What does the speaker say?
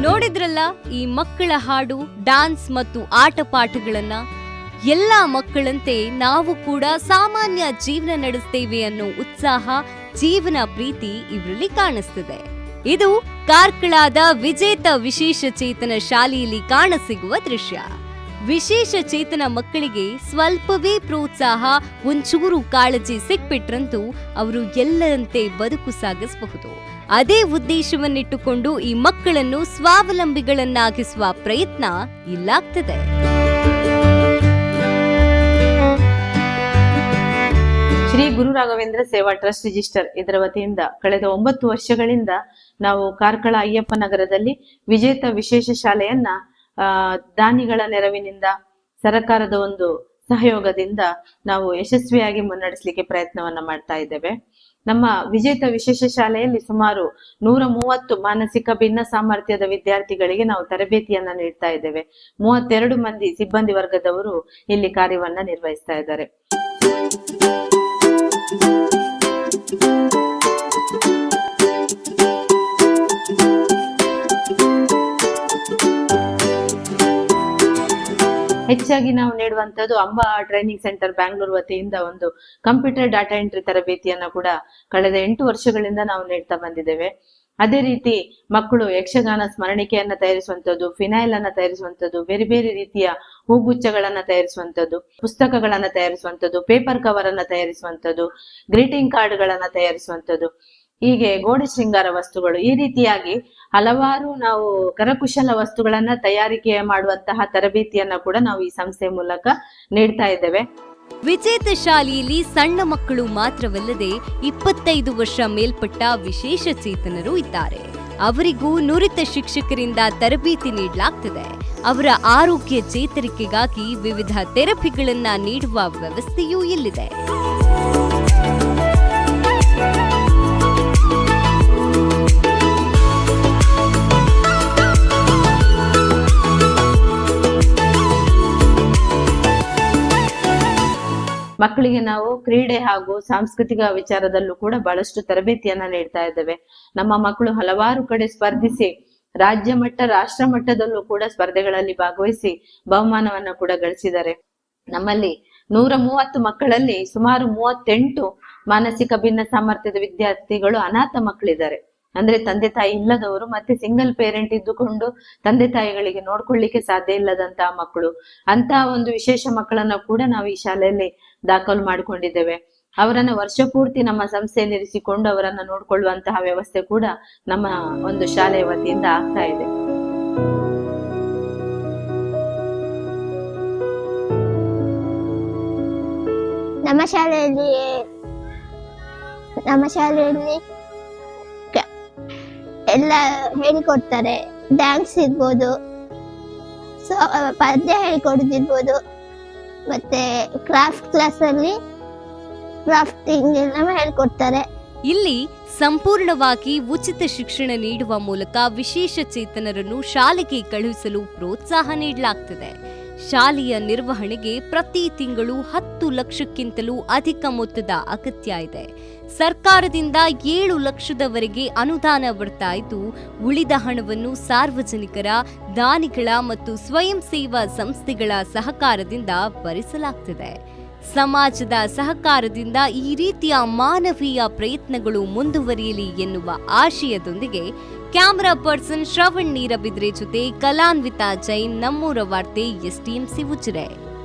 ನೋಡಿದ್ರಲ್ಲ ಈ ಮಕ್ಕಳ ಹಾಡು, ಡಾನ್ಸ್ ಮತ್ತು ಆಟ ಪಾಠಗಳನ್ನ ಎಲ್ಲ ಮಕ್ಕಳಂತೆ ನಾವು ಕೂಡ ಸಾಮಾನ್ಯ ಜೀವನ ನಡೆಸ್ತೇವೆ ಅನ್ನೋ ಉತ್ಸಾಹ ಜೀವನ ಪ್ರೀತಿ ಇವರಲ್ಲಿ ಕಾಣಿಸ್ತಿದೆ. ಇದು ಕಾರ್ಕಳಾದ ವಿಜೇತ ವಿಶೇಷ ಚೇತನ ಶಾಲೆಯಲ್ಲಿ ಕಾಣಸಿಗುವ ದೃಶ್ಯ. ವಿಶೇಷ ಚೇತನ ಮಕ್ಕಳಿಗೆ ಸ್ವಲ್ಪವೇ ಪ್ರೋತ್ಸಾಹ, ಒಂಚೂರು ಕಾಳಜಿ ಸಿಕ್ಬಿಟ್ರಂತೂ ಅವರು ಎಲ್ಲರಂತೆ ಬದುಕು ಸಾಗಿಸಬಹುದು. ಅದೇ ಉದ್ದೇಶವನ್ನಿಟ್ಟುಕೊಂಡು ಈ ಮಕ್ಕಳನ್ನು ಸ್ವಾವಲಂಬಿಗಳನ್ನಾಗಿಸುವ ಪ್ರಯತ್ನ ಇಲ್ಲಾಗ್ತದೆ. ಶ್ರೀ ಗುರು ರಾಘವೇಂದ್ರ ಸೇವಾ ಟ್ರಸ್ಟ್ ರಿಜಿಸ್ಟರ್ ಇದರ ವತಿಯಿಂದ ಕಳೆದ ಒಂಬತ್ತು ವರ್ಷಗಳಿಂದ ನಾವು ಕಾರ್ಕಳ ಅಯ್ಯಪ್ಪ ನಗರದಲ್ಲಿ ವಿಜೇತ ವಿಶೇಷ ಶಾಲೆಯನ್ನ ದಾನಿಗಳ ನೆರವಿನಿಂದ ಸರಕಾರದ ಒಂದು ಸಹಯೋಗದಿಂದ ನಾವು ಯಶಸ್ವಿಯಾಗಿ ಮುನ್ನಡೆಸಲಿಕ್ಕೆ ಪ್ರಯತ್ನವನ್ನ ಮಾಡ್ತಾ ಇದ್ದೇವೆ. ನಮ್ಮ ವಿಜೇತ ವಿಶೇಷ ಶಾಲೆಯಲ್ಲಿ ಸುಮಾರು ನೂರ ಮೂವತ್ತು ಮಾನಸಿಕ ಭಿನ್ನ ಸಾಮರ್ಥ್ಯದ ವಿದ್ಯಾರ್ಥಿಗಳಿಗೆ ನಾವು ತರಬೇತಿಯನ್ನ ನೀಡ್ತಾ ಇದ್ದೇವೆ. ಮೂವತ್ತೆರಡು ಮಂದಿ ಸಿಬ್ಬಂದಿ ವರ್ಗದವರು ಇಲ್ಲಿ ಕಾರ್ಯವನ್ನ ನಿರ್ವಹಿಸ್ತಾ ಇದ್ದಾರೆ. ಹೆಚ್ಚಾಗಿ ನಾವು ನೀಡುವಂತದ್ದು ಅಂಬಾ ಟ್ರೈನಿಂಗ್ ಸೆಂಟರ್ ಬ್ಯಾಂಗ್ಳೂರ್ ವತಿಯಿಂದ ಒಂದು ಕಂಪ್ಯೂಟರ್ ಡಾಟಾ ಎಂಟ್ರಿ ತರಬೇತಿಯನ್ನ ಕೂಡ ಕಳೆದ ಎಂಟು ವರ್ಷಗಳಿಂದ ನಾವು ನೀಡ್ತಾ ಬಂದಿದ್ದೇವೆ. ಅದೇ ರೀತಿ ಮಕ್ಕಳು ಯಕ್ಷಗಾನ ಸ್ಮರಣಿಕೆಯನ್ನ ತಯಾರಿಸುವಂತದ್ದು ಫಿನೈಲ್ ಅನ್ನ ತಯಾರಿಸುವಂತದ್ದು, ಬೇರೆ ಬೇರೆ ರೀತಿಯ ಹೂಗುಚ್ಛಗಳನ್ನ ತಯಾರಿಸುವಂತದ್ದು, ಪುಸ್ತಕಗಳನ್ನ ತಯಾರಿಸುವಂತದ್ದು, ಪೇಪರ್ ಕವರ್ ಅನ್ನ ತಯಾರಿಸುವಂತದ್ದು, ಗ್ರೀಟಿಂಗ್ ಕಾರ್ಡ್ ಗಳನ್ನ ತಯಾರಿಸುವಂತದ್ದು. ಹೀಗೆ ಗೋಡೆ ಶೃಂಗಾರ ವಸ್ತುಗಳು ಈ ರೀತಿಯಾಗಿ ಹಲವಾರು ನಾವು ಕರಕುಶಲ ವಸ್ತುಗಳನ್ನ ತಯಾರಿಕೆ ಮಾಡುವಂತಹ ತರಬೇತಿಯನ್ನ ಕೂಡ ನಾವು ಈ ಸಂಸ್ಥೆ ಮೂಲಕ ನೀಡ್ತಾ ಇದ್ದೇವೆ. ವಿಜೇತ ಶಾಲೆಯಲ್ಲಿ ಸಣ್ಣ ಮಕ್ಕಳು ಮಾತ್ರವಲ್ಲದೆ ಇಪ್ಪತ್ತೈದು ವರ್ಷ ಮೇಲ್ಪಟ್ಟ ವಿಶೇಷ ಚೇತನರು ಇದ್ದಾರೆ. ಅವರಿಗೂ ನುರಿತ ಶಿಕ್ಷಕರಿಂದ ತರಬೇತಿ ನೀಡಲಾಗ್ತದೆ. ಅವರ ಆರೋಗ್ಯ ಚೇತರಿಕೆಗಾಗಿ ವಿವಿಧ ಥೆರಪಿಗಳನ್ನು ನೀಡುವ ವ್ಯವಸ್ಥೆಯೂ ಇಲ್ಲಿದೆ. ಮಕ್ಕಳಿಗೆ ನಾವು ಕ್ರೀಡೆ ಹಾಗೂ ಸಾಂಸ್ಕೃತಿಕ ವಿಚಾರದಲ್ಲೂ ಕೂಡ ಬಹಳಷ್ಟು ತರಬೇತಿಯನ್ನ ನೀಡ್ತಾ ಇದ್ದೇವೆ. ನಮ್ಮ ಮಕ್ಕಳು ಹಲವಾರು ಕಡೆ ಸ್ಪರ್ಧಿಸಿ, ರಾಜ್ಯ ಮಟ್ಟ, ರಾಷ್ಟ್ರ ಮಟ್ಟದಲ್ಲೂ ಕೂಡ ಸ್ಪರ್ಧೆಗಳಲ್ಲಿ ಭಾಗವಹಿಸಿ ಬಹುಮಾನವನ್ನ ಕೂಡ ಗಳಿಸಿದ್ದಾರೆ. ನಮ್ಮಲ್ಲಿ ನೂರ ಮೂವತ್ತು ಮಕ್ಕಳಲ್ಲಿ ಸುಮಾರು ಮೂವತ್ತೆಂಟು ಮಾನಸಿಕ ಭಿನ್ನ ಸಾಮರ್ಥ್ಯದ ವಿದ್ಯಾರ್ಥಿಗಳು ಅನಾಥ ಮಕ್ಕಳಿದ್ದಾರೆ. ಅಂದ್ರೆ ತಂದೆ ತಾಯಿ ಇಲ್ಲದವರು ಮತ್ತೆ ಸಿಂಗಲ್ ಪೇರೆಂಟ್ ಇದ್ದುಕೊಂಡು ತಂದೆ ತಾಯಿಗಳಿಗೆ ನೋಡ್ಕೊಳ್ಳಿಕ್ಕೆ ಸಾಧ್ಯ ಇಲ್ಲದಂತಹ ಮಕ್ಕಳು. ಅಂತ ಒಂದು ವಿಶೇಷ ಮಕ್ಕಳನ್ನ ಕೂಡ ನಾವು ಈ ಶಾಲೆಯಲ್ಲಿ ದಾಖಲು ಮಾಡಿಕೊಂಡಿದ್ದೇವೆ. ಅವರನ್ನ ವರ್ಷ ಪೂರ್ತಿ ನಮ್ಮ ಸಂಸ್ಥೆಯಲ್ಲಿ ಇರಿಸಿಕೊಂಡು ಅವರನ್ನ ನೋಡ್ಕೊಳ್ಳುವಂತಹ ವ್ಯವಸ್ಥೆ ಕೂಡ ನಮ್ಮ ಒಂದು ಶಾಲೆಯ ವತಿಯಿಂದ ಆಗ್ತಾ ಇದೆ. ನಮ್ಮ ಶಾಲೆಯಲ್ಲಿ ನಮ್ಮ ಶಾಲೆಯಲ್ಲಿ ಎಲ್ಲ ಹೇಳಿಕೊಡ್ತಾರೆ. ಡ್ಯಾನ್ಸ್ ಇರ್ಬೋದು ಪದ್ಯ ಹೇಳಿಕೊಡೋದಿರ್ಬೋದು. ಮತ್ತೆ ಕ್ರಾಫ್ಟ್ ಕ್ಲಾಸಲ್ಲಿ ಕ್ರಾಫ್ಟಿಂಗ್ ಎಲ್ಲ ಹೇಳ್ಕೊಡ್ತಾರೆ. ಇಲ್ಲಿ ಸಂಪೂರ್ಣವಾಗಿ ಉಚಿತ ಶಿಕ್ಷಣ ನೀಡುವ ಮೂಲಕ ವಿಶೇಷ ಚೇತನರನ್ನು ಶಾಲೆಗೆ ಕಳುಹಿಸಲು ಪ್ರೋತ್ಸಾಹ ನೀಡಲಾಗ್ತದೆ. ಶಾಲೆಯ ನಿರ್ವಹಣೆಗೆ ಪ್ರತಿ ತಿಂಗಳು ಹತ್ತು ಲಕ್ಷಕ್ಕಿಂತಲೂ ಅಧಿಕ ಮೊತ್ತದ ಅಗತ್ಯ ಇದೆ. ಸರ್ಕಾರದಿಂದ ಏಳು ಲಕ್ಷದವರೆಗೆ ಅನುದಾನ ಬರ್ತಾ ಇದ್ದು ಉಳಿದ ಹಣವನ್ನು ಸಾರ್ವಜನಿಕರ, ದಾನಿಗಳ ಮತ್ತು ಸ್ವಯಂ ಸೇವಾ ಸಂಸ್ಥೆಗಳ ಸಹಕಾರದಿಂದ ಭರಿಸಲಾಗ್ತದೆ. ಸಮಾಜದ ಸಹಕಾರದಿಂದ ಈ ರೀತಿಯ ಮಾನವೀಯ ಪ್ರಯತ್ನಗಳು ಮುಂದುವರಿಯಲಿ ಎನ್ನುವ ಆಶಯದೊಂದಿಗೆ ಕ್ಯಾಮರಾ ಪರ್ಸನ್ ಶ್ರವಣ್ ನೀರಬಿದ್ರೆ ಜೊತೆ ಕಲಾನ್ವಿತಾ ಜೈನ್ ನಮ್ಮೂರ ವಾರ್ತೆ ಎಸ್ಟಿಎಂಸಿ ಉಜಿರೆ.